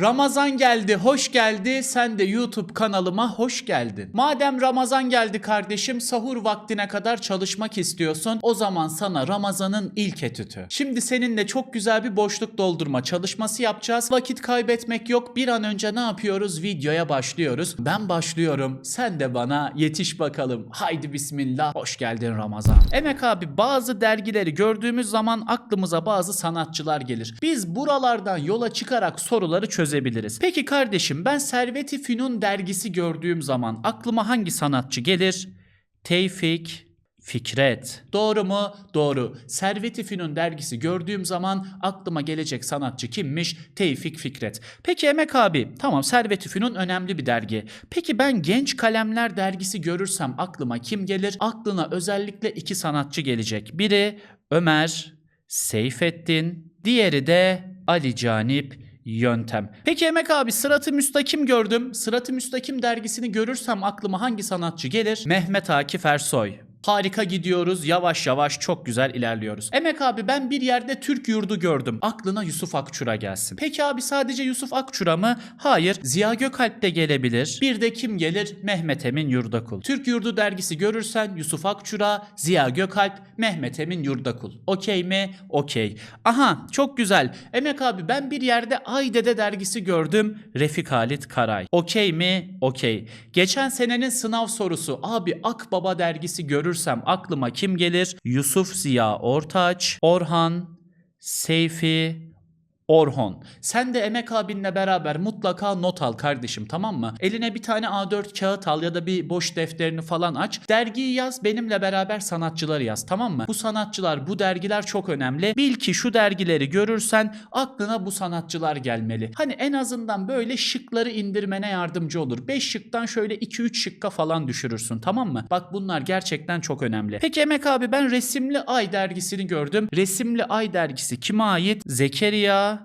Ramazan geldi, hoş geldi. Sen de YouTube kanalıma hoş geldin. Madem Ramazan geldi kardeşim, sahur vaktine kadar çalışmak istiyorsun. O zaman sana Ramazan'ın ilk etütü. Şimdi seninle çok güzel bir boşluk doldurma çalışması yapacağız. Vakit kaybetmek yok. Bir an önce ne yapıyoruz? Videoya başlıyoruz. Ben başlıyorum. Sen de bana yetiş bakalım. Haydi bismillah. Hoş geldin Ramazan. Emek abi bazı dergileri gördüğümüz zaman aklımıza bazı sanatçılar gelir. Biz buralardan yola çıkarak soruları çözebiliriz. Peki kardeşim ben Servet-i Fünun dergisi gördüğüm zaman aklıma hangi sanatçı gelir? Tevfik Fikret. Doğru mu? Doğru. Servet-i Fünun dergisi gördüğüm zaman aklıma gelecek sanatçı kimmiş? Tevfik Fikret. Peki Emek abi, tamam Servet-i Fünun önemli bir dergi. Peki ben Genç Kalemler dergisi görürsem aklıma kim gelir? Aklına özellikle iki sanatçı gelecek. Biri Ömer Seyfettin, diğeri de Ali Canip Yöntem. Peki Emek abi Sırat-ı Müstakim gördüm. Sırat-ı Müstakim dergisini görürsem aklıma hangi sanatçı gelir? Mehmet Akif Ersoy. Harika gidiyoruz. Yavaş yavaş çok güzel ilerliyoruz. Emek abi ben bir yerde Türk yurdu gördüm. Aklına Yusuf Akçura gelsin. Peki abi sadece Yusuf Akçura mı? Hayır. Ziya Gökalp de gelebilir. Bir de kim gelir? Mehmet Emin Yurdakul. Türk Yurdu dergisi görürsen Yusuf Akçura, Ziya Gökalp, Mehmet Emin Yurdakul. Okey mi? Okey. Aha çok güzel. Emek abi ben bir yerde Aydede dergisi gördüm. Refik Halit Karay. Okey mi? Okey. Geçen senenin sınav sorusu. Abi Akbaba dergisi görürsem aklıma kim gelir? Yusuf Ziya Ortaç, Orhan, Seyfi, Orhon. Sen de Emek abinle beraber mutlaka not al kardeşim tamam mı? Eline bir tane A4 kağıt al ya da bir boş defterini falan aç. Dergiyi yaz benimle beraber sanatçıları yaz tamam mı? Bu sanatçılar bu dergiler çok önemli. Bil ki şu dergileri görürsen aklına bu sanatçılar gelmeli. Hani en azından böyle şıkları indirmene yardımcı olur. 5 şıktan şöyle 2-3 şıkka falan düşürürsün tamam mı? Bak bunlar gerçekten çok önemli. Peki Emek abi ben Resimli Ay dergisini gördüm. Resimli Ay dergisi kime ait? Zekeriya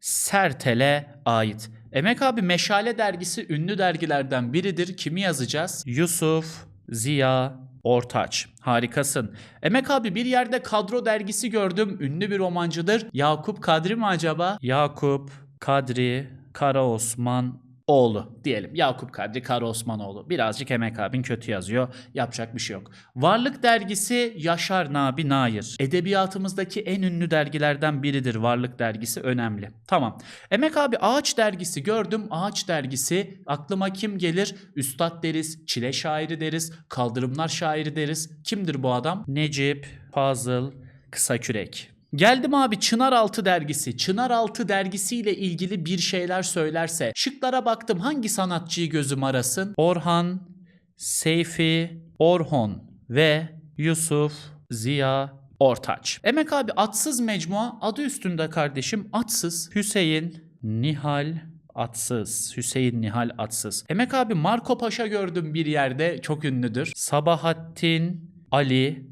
Sertel'e ait. Emek abi Meşale dergisi ünlü dergilerden biridir. Kimi yazacağız? Yusuf Ziya Ortaç. Harikasın. Emek abi bir yerde kadro dergisi gördüm. Ünlü bir romancıdır. Yakup Kadri mi acaba? Yakup Kadri Karaosman oğlu diyelim. Yakup Kadri Karaosmanoğlu. Birazcık Emek abin kötü yazıyor. Yapacak bir şey yok. Varlık dergisi Yaşar Nabi Nair. Edebiyatımızdaki en ünlü dergilerden biridir. Varlık dergisi önemli. Tamam. Emek abi Ağaç dergisi gördüm. Ağaç dergisi aklıma kim gelir? Üstad deriz, çile şairi deriz, kaldırımlar şairi deriz. Kimdir bu adam? Necip Fazıl Kısakürek. Geldim abi Çınaraltı dergisi. Çınaraltı dergisiyle ilgili bir şeyler söylerse şıklara baktım hangi sanatçıyı gözüm arasın? Orhan, Seyfi, Orhon ve Yusuf Ziya Ortaç. Emek abi atsız mecmua adı üstünde kardeşim atsız Hüseyin Nihal Atsız. Hüseyin Nihal Atsız. Emek abi Marco Paşa gördüm bir yerde çok ünlüdür. Sabahattin Ali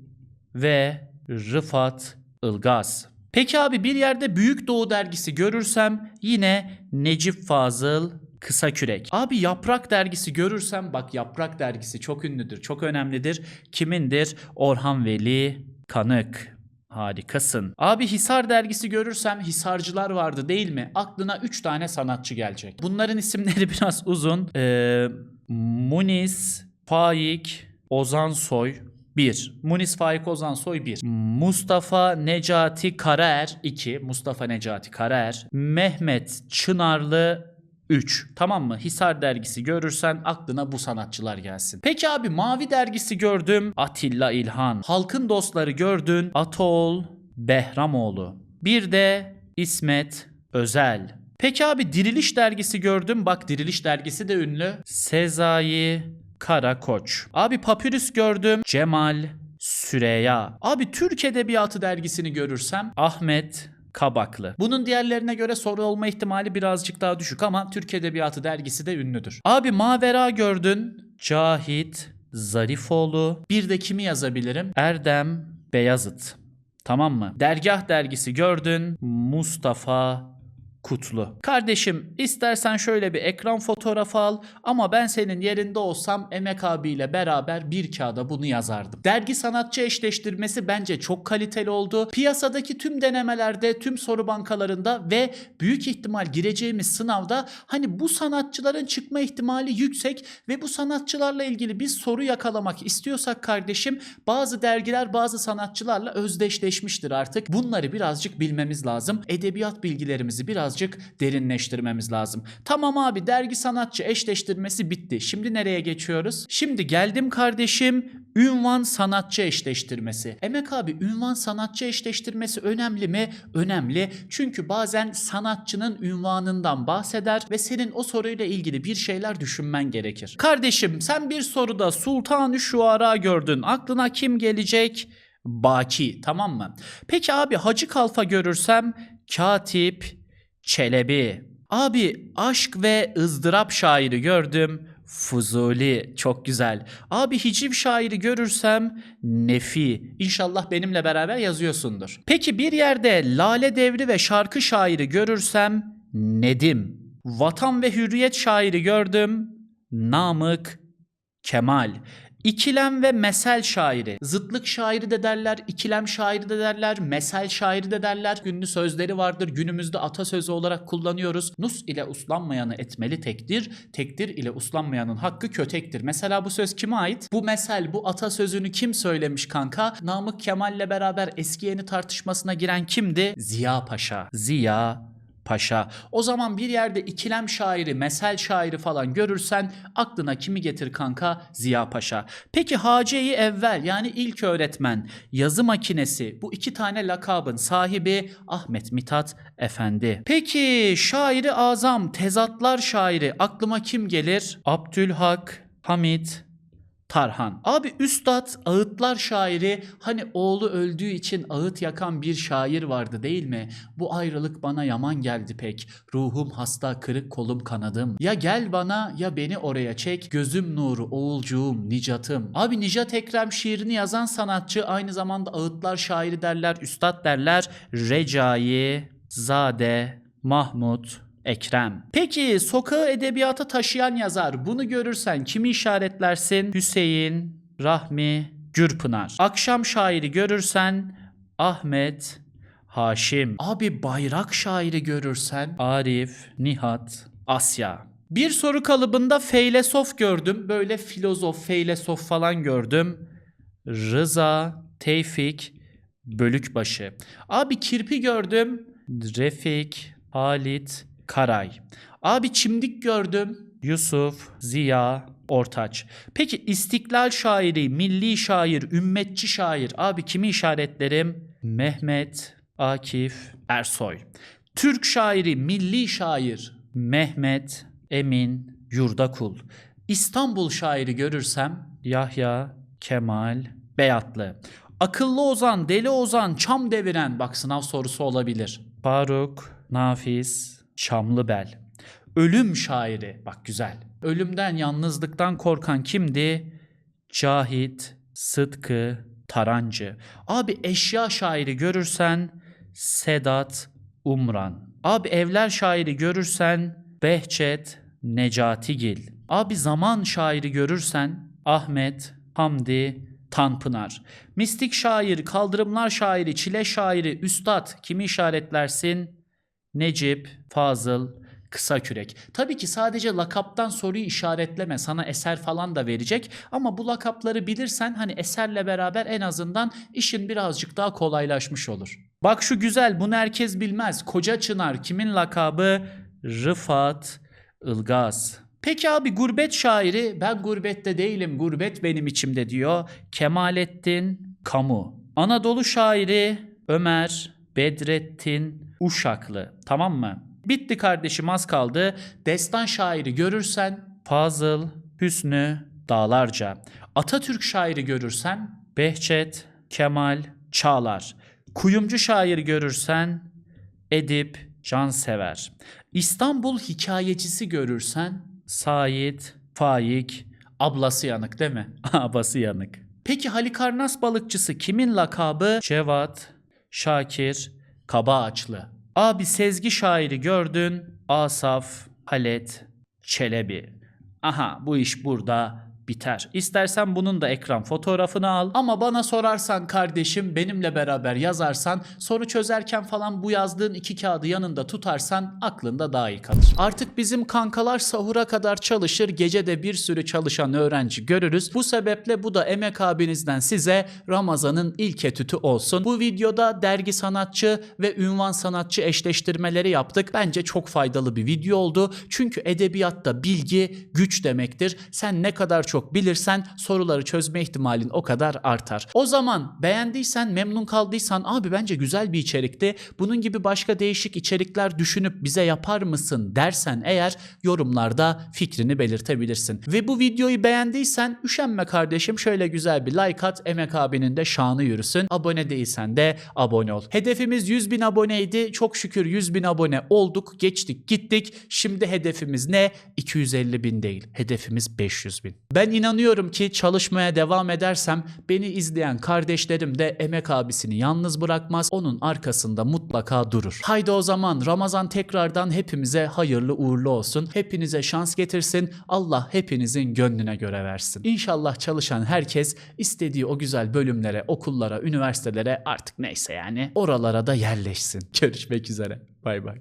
ve Rıfat Ilgaz. Peki abi bir yerde Büyük Doğu dergisi görürsem yine Necip Fazıl Kısa Kürek. Abi Yaprak dergisi görürsem bak Yaprak dergisi çok ünlüdür, çok önemlidir. Kimindir? Orhan Veli Kanık. Harikasın. Abi Hisar dergisi görürsem Hisarcılar vardı değil mi? Aklına 3 tane sanatçı gelecek. Bunların isimleri biraz uzun. Ee, Muniz, Faik, Ozan Soy, 1. Munis Faik Ozan Soy 1. Mustafa Necati Karaer 2. Mustafa Necati Karaer. Mehmet Çınarlı 3. Tamam mı? Hisar dergisi görürsen aklına bu sanatçılar gelsin. Peki abi Mavi dergisi gördüm. Atilla İlhan. Halkın dostları gördün. Atol Behramoğlu. Bir de İsmet Özel. Peki abi Diriliş dergisi gördüm. Bak Diriliş dergisi de ünlü. Sezai Karakoç. Abi Papyrus gördüm. Cemal Süreya. Abi Türk Edebiyatı dergisini görürsem Ahmet Kabaklı. Bunun diğerlerine göre soru olma ihtimali birazcık daha düşük ama Türk Edebiyatı dergisi de ünlüdür. Abi Mavera gördün. Cahit Zarifoğlu. Bir de kimi yazabilirim? Erdem Beyazıt. Tamam mı? Dergah dergisi gördün. Mustafa Kutlu. Kardeşim istersen şöyle bir ekran fotoğrafı al ama ben senin yerinde olsam Emek abiyle beraber bir kağıda bunu yazardım. Dergi sanatçı eşleştirmesi bence çok kaliteli oldu. Piyasadaki tüm denemelerde, tüm soru bankalarında ve büyük ihtimal gireceğimiz sınavda hani bu sanatçıların çıkma ihtimali yüksek ve bu sanatçılarla ilgili bir soru yakalamak istiyorsak kardeşim bazı dergiler bazı sanatçılarla özdeşleşmiştir artık. Bunları birazcık bilmemiz lazım. Edebiyat bilgilerimizi birazcık derinleştirmemiz lazım. Tamam abi dergi sanatçı eşleştirmesi bitti. Şimdi nereye geçiyoruz? Şimdi geldim kardeşim ünvan sanatçı eşleştirmesi. Emek abi ünvan sanatçı eşleştirmesi önemli mi? Önemli. Çünkü bazen sanatçının ünvanından bahseder ve senin o soruyla ilgili bir şeyler düşünmen gerekir. Kardeşim sen bir soruda Sultanı Şuara gördün. Aklına kim gelecek? Baki tamam mı? Peki abi Hacı Kalfa görürsem Katip Çelebi. Abi aşk ve ızdırap şairi gördüm. Fuzuli çok güzel. Abi hiciv şairi görürsem Nefi. İnşallah benimle beraber yazıyorsundur. Peki bir yerde Lale Devri ve şarkı şairi görürsem Nedim. Vatan ve hürriyet şairi gördüm. Namık Kemal. İkilem ve mesel şairi. Zıtlık şairi de derler, ikilem şairi de derler, mesel şairi de derler. Ünlü sözleri vardır. Günümüzde atasözü olarak kullanıyoruz. Nus ile uslanmayanı etmeli tekdir, tekdir ile uslanmayanın hakkı kötektir. Mesela bu söz kime ait? Bu mesel, bu atasözünü kim söylemiş kanka? Namık Kemal'le beraber eski yeni tartışmasına giren kimdi? Ziya Paşa. Ziya Paşa. O zaman bir yerde ikilem şairi, mesel şairi falan görürsen aklına kimi getir kanka? Ziya Paşa. Peki Hace-i Evvel yani ilk öğretmen, yazı makinesi bu iki tane lakabın sahibi Ahmet Mithat Efendi. Peki şairi azam, tezatlar şairi aklıma kim gelir? Abdülhak, Hamit, Tarhan. Abi Üstad ağıtlar şairi hani oğlu öldüğü için ağıt yakan bir şair vardı değil mi? Bu ayrılık bana yaman geldi pek. Ruhum hasta kırık kolum kanadım. Ya gel bana ya beni oraya çek. Gözüm nuru oğulcuğum nicatım. Abi Nicat Ekrem şiirini yazan sanatçı aynı zamanda ağıtlar şairi derler, üstad derler. Recai, Zade, Mahmut, Ekrem. Peki sokağı edebiyata taşıyan yazar bunu görürsen kimi işaretlersin? Hüseyin, Rahmi, Gürpınar. Akşam şairi görürsen Ahmet, Haşim. Abi bayrak şairi görürsen Arif, Nihat, Asya. Bir soru kalıbında feylesof gördüm. Böyle filozof, feylesof falan gördüm. Rıza, Tevfik, Bölükbaşı. Abi kirpi gördüm. Refik, Halit, Karay. Abi çimdik gördüm. Yusuf, Ziya, Ortaç. Peki istiklal şairi, milli şair, ümmetçi şair. Abi kimi işaretlerim? Mehmet, Akif, Ersoy. Türk şairi, milli şair. Mehmet, Emin, Yurdakul. İstanbul şairi görürsem Yahya, Kemal, Beyatlı. Akıllı Ozan, Deli Ozan, Çam deviren bak sınav sorusu olabilir. Faruk, Nafiz, Çamlıbel. Ölüm şairi bak güzel. Ölümden yalnızlıktan korkan kimdi? Cahit, Sıtkı, Tarancı. Abi eşya şairi görürsen Sedat, Umran. Abi evler şairi görürsen Behçet, Necatigil. Abi zaman şairi görürsen Ahmet, Hamdi, Tanpınar. Mistik şair, kaldırımlar şairi, çile şairi, üstad kimi işaretlersin? Necip, Fazıl, Kısa Kürek. Tabii ki sadece lakaptan soruyu işaretleme. Sana eser falan da verecek. Ama bu lakapları bilirsen hani eserle beraber en azından işin birazcık daha kolaylaşmış olur. Bak şu güzel bunu herkes bilmez. Koca Çınar kimin lakabı? Rıfat Ilgaz. Peki abi gurbet şairi ben gurbette değilim gurbet benim içimde diyor. Kemalettin Kamu. Anadolu şairi Ömer Bedrettin Uşaklı. Tamam mı? Bitti kardeşim az kaldı. Destan şairi görürsen Fazıl Hüsnü Dağlarca. Atatürk şairi görürsen Behçet Kemal Çağlar. Kuyumcu şairi görürsen Edip Cansever. İstanbul hikayecisi görürsen Sait Faik ablası yanık değil mi? Abası yanık. Peki Halikarnas balıkçısı kimin lakabı? Cevat Şakir Kaba Ağaçlı. Abi Sezgi şairi gördün. Asaf, Halet, Çelebi. Aha bu iş burada biter. İstersen bunun da ekran fotoğrafını al. Ama bana sorarsan kardeşim benimle beraber yazarsan soru çözerken falan bu yazdığın iki kağıdı yanında tutarsan aklında daha iyi kalır. Artık bizim kankalar sahura kadar çalışır. Gece de bir sürü çalışan öğrenci görürüz. Bu sebeple bu da Emek abinizden size Ramazan'ın ilk etütü olsun. Bu videoda dergi sanatçı ve ünvan sanatçı eşleştirmeleri yaptık. Bence çok faydalı bir video oldu. Çünkü edebiyatta bilgi güç demektir. Sen ne kadar çok bilirsen soruları çözme ihtimalin o kadar artar. O zaman beğendiysen, memnun kaldıysan abi bence güzel bir içerikti. Bunun gibi başka değişik içerikler düşünüp bize yapar mısın dersen eğer yorumlarda fikrini belirtebilirsin. Ve bu videoyu beğendiysen üşenme kardeşim şöyle güzel bir like at Emek abinin de şanı yürüsün. Abone değilsen de abone ol. Hedefimiz 100 bin aboneydi. Çok şükür 100 bin abone olduk. Geçtik gittik. Şimdi hedefimiz ne? 250 bin değil. Hedefimiz 500 bin. Ben inanıyorum ki çalışmaya devam edersem beni izleyen kardeşlerim de Emek abisini yalnız bırakmaz. Onun arkasında mutlaka durur. Haydi o zaman Ramazan tekrardan hepimize hayırlı uğurlu olsun. Hepinize şans getirsin. Allah hepinizin gönlüne göre versin. İnşallah çalışan herkes istediği o güzel bölümlere, okullara, üniversitelere artık neyse yani oralara da yerleşsin. Görüşmek üzere. Bay bay.